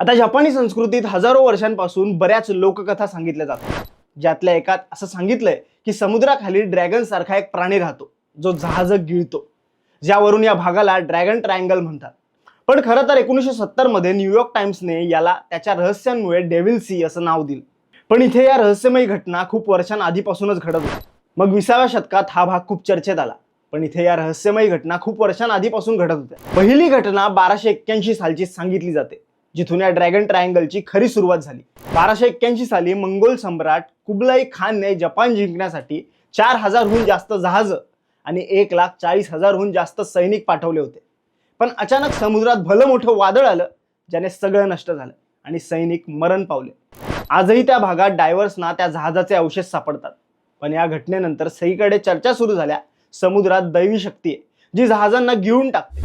आता जपानी संस्कृतीत हजारो वर्षांपासून बऱ्याच लोककथा सांगितल्या जातात. ज्यातल्या एकात असं सांगितलंय की समुद्राखाली ड्रॅगन सारखा एक प्राणी राहतो जो जहाज गिळतो. ज्यावरून या भागाला ड्रॅगन ट्रायंगल म्हणतात. पण खरं तर एकोणीसशे सत्तरमध्ये न्यूयॉर्क टाइम्सने याला त्याच्या रहस्यांमुळे डेव्हिल सी असं नाव दिलं. पण इथे या रहस्यमयी घटना खूप वर्षांआधीपासूनच घडत होत्या मग विसाव्या शतकात हा भाग खूप चर्चेत आला. पण इथे या रहस्यमयी घटना खूप वर्षांआधीपासून घडत होत्या. पहिली घटना बाराशे एक्क्याऐंशी सालची सांगितली जाते. जिथून या ड्रॅगन ट्रायंगलची खरी सुरुवात झाली. बाराशे एक्क्याऐंशी साली मंगोल सम्राट कुबलाई खानने जपान जिंकण्यासाठी चार हजारहून जास्त जहाज आणि एक लाख चाळीस हजारहून जास्त सैनिक पाठवले होते. पण अचानक समुद्रात भलं मोठं वादळ आलं ज्याने सगळं नष्ट झालं आणि सैनिक मरण पावले. आजही त्या भागात डायव्हर्सना त्या जहाजाचे अवशेष सापडतात. पण या घटनेनंतर सगळीकडे चर्चा सुरू झाल्या. समुद्रात दैवी शक्ती आहे जी जहाजांना गिळून टाकते.